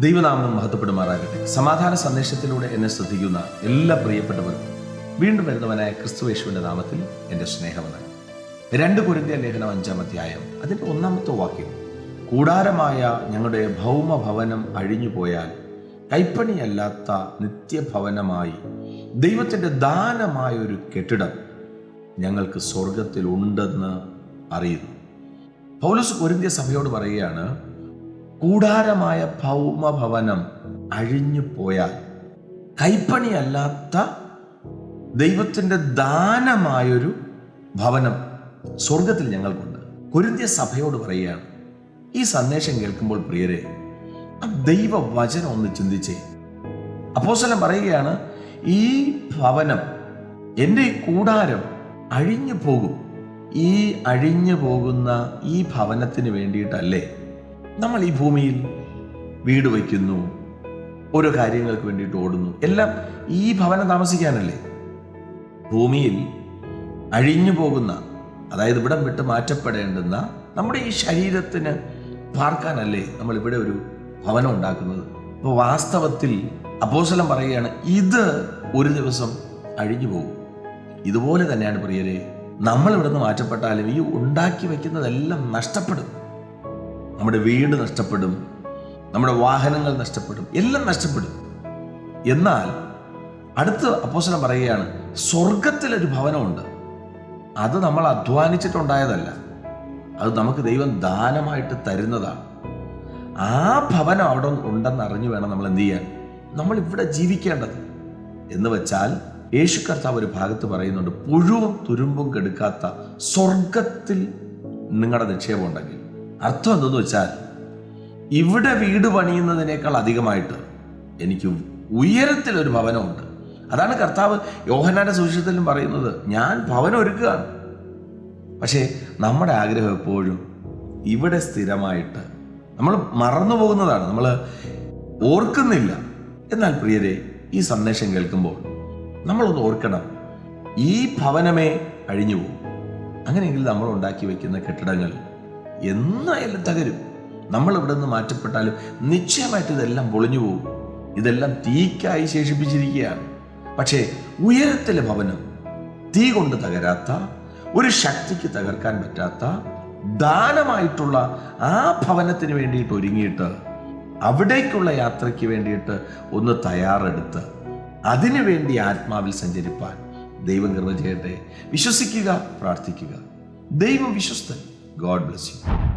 ദൈവനാമം മഹത്വപ്പെടുമാറാകട്ടെ. സമാധാന സന്ദേശത്തിലൂടെ എന്നെ ശ്രദ്ധിക്കുന്ന എല്ലാ പ്രിയപ്പെട്ടവർക്കും വീണ്ടും വരുന്നവനായ ക്രിസ്തുവേശുവിന്റെ നാമത്തിൽ എന്റെ സ്നേഹമെന്ന് രണ്ട് കുരുന്തിയ ലേഖനം അഞ്ചാം അധ്യായം അതിന്റെ ഒന്നാമത്തെ വാക്യം കൂടാരമായ ഞങ്ങളുടെ ഭൗമഭവനം അഴിഞ്ഞുപോയാൽ കൈപ്പണിയല്ലാത്ത നിത്യഭവനമായി ദൈവത്തിന്റെ ദാനമായ ഒരു കെട്ടിടം ഞങ്ങൾക്ക് സ്വർഗത്തിൽ ഉണ്ടെന്ന് അറിയുന്നു. പൗലസ് കുരുന്തിയ സഭയോട് പറയുകയാണ് കൂടാരമായ ഭൗമഭവനം അഴിഞ്ഞു പോയാൽ കൈപ്പണിയല്ലാത്ത ദൈവത്തിന്റെ ദാനമായൊരു ഭവനം സ്വർഗത്തിൽ ഞങ്ങൾക്കുണ്ട്. കുരുന്തിയ സഭയോട് പറയുകയാണ്. ഈ സന്ദേശം കേൾക്കുമ്പോൾ പ്രിയരെ ദൈവവചനം ഒന്ന് ചിന്തിച്ചേ. അപ്പോസ്തലൻ പറയുകയാണ് ഈ ഭവനം എന്റെ കൂടാരം അഴിഞ്ഞു പോകും. ഈ അഴിഞ്ഞു പോകുന്ന ഈ ഭവനത്തിന് വേണ്ടിയിട്ടല്ലേ നമ്മൾ ഈ ഭൂമിയിൽ വീട് വയ്ക്കുന്നു ഓരോ കാര്യങ്ങൾക്ക് വേണ്ടിയിട്ട് ഓടുന്നു. എല്ലാം ഈ ഭവനം താമസിക്കാനല്ലേ? ഭൂമിയിൽ അഴിഞ്ഞു പോകുന്ന അതായത് ഇവിടം വിട്ട് മാറ്റപ്പെടേണ്ടുന്ന നമ്മുടെ ഈ ശരീരത്തിന് പാർക്കാനല്ലേ നമ്മൾ ഇവിടെ ഒരു ഭവനം ഉണ്ടാക്കുന്നത്? അപ്പോൾ വാസ്തവത്തിൽ അപ്പോസലം പറയുകയാണ് ഇത് ഒരു ദിവസം അഴിഞ്ഞു പോകും. ഇതുപോലെ തന്നെയാണ് പ്രിയരെ നമ്മൾ ഇവിടുന്ന് മാറ്റപ്പെട്ടാലും ഈ ഉണ്ടാക്കി വയ്ക്കുന്നതെല്ലാം നഷ്ടപ്പെടും. നമ്മുടെ വീട് നഷ്ടപ്പെടും നമ്മുടെ വാഹനങ്ങൾ നഷ്ടപ്പെടും എല്ലാം നഷ്ടപ്പെടും. എന്നാൽ അടുത്ത അപ്പോസനം പറയുകയാണ് സ്വർഗത്തിലൊരു ഭവനമുണ്ട്. അത് നമ്മൾ അധ്വാനിച്ചിട്ടുണ്ടായതല്ല. അത് നമുക്ക് ദൈവം ദാനമായിട്ട് തരുന്നതാണ്. ആ ഭവനം അവിടെ ഉണ്ടെന്ന് അറിഞ്ഞു വേണം നമ്മൾ എന്ത് ചെയ്യാൻ. നമ്മൾ ഇവിടെ ജീവിക്കേണ്ടത്. എന്ന് വെച്ചാൽ യേശു കർത്താവ് ഒരു ഭാഗത്ത് പറയുന്നുണ്ട് പുഴുവും തുരുമ്പും കെടുക്കാത്ത സ്വർഗത്തിൽ നിങ്ങളുടെ നിക്ഷേപം ഉണ്ടെങ്കിൽ. അർത്ഥം എന്തെന്ന് വെച്ചാൽ ഇവിടെ വീട് പണിയുന്നതിനേക്കാൾ അധികമായിട്ട് എനിക്ക് ഉയരത്തിൽ ഒരു ഭവനമുണ്ട്. അതാണ് കർത്താവ് യോഹനാന്റെ സുവിശേഷത്തിലും പറയുന്നത്. ഞാൻ ഭവനം ഒരുക്കുകയാണ്. പക്ഷേ നമ്മുടെ ആഗ്രഹം എപ്പോഴും ഇവിടെ സ്ഥിരമായിട്ട് നമ്മൾ മറന്നു പോകുന്നതാണ്. നമ്മൾ ഓർക്കുന്നില്ല. എന്നാൽ പ്രിയരെ ഈ സന്ദേശം കേൾക്കുമ്പോൾ നമ്മളൊന്ന് ഓർക്കണം. ഈ ഭവനമേ അഴിഞ്ഞു പോകും അങ്ങനെയെങ്കിൽ നമ്മൾ ഉണ്ടാക്കി വെക്കുന്ന കെട്ടിടങ്ങൾ എന്നായാലും തകരും. നമ്മൾ ഇവിടെ നിന്ന് മാറ്റപ്പെട്ടാലും നിശ്ചയമായിട്ട് ഇതെല്ലാം പൊളിഞ്ഞു പോകും. ഇതെല്ലാം തീക്കായി ശേഷിപ്പിച്ചിരിക്കുകയാണ്. പക്ഷേ ഉയരത്തിലെ ഭവനം തീ കൊണ്ട് തകരാത്ത ഒരു ശക്തിക്ക് തകർക്കാൻ പറ്റാത്ത ദാനമായിട്ടുള്ള ആ ഭവനത്തിന് വേണ്ടിയിട്ട് ഒരുങ്ങിയിട്ട് അവിടേക്കുള്ള യാത്രയ്ക്ക് വേണ്ടിയിട്ട് ഒന്ന് തയ്യാറെടുത്ത് അതിനു വേണ്ടി ആത്മാവിൽ സഞ്ചരിപ്പാൻ ദൈവം കൃപ ചെയ്യട്ടെ. വിശ്വസിക്കുക പ്രാർത്ഥിക്കുക. ദൈവം വിശ്വസ്തൻ. God bless you.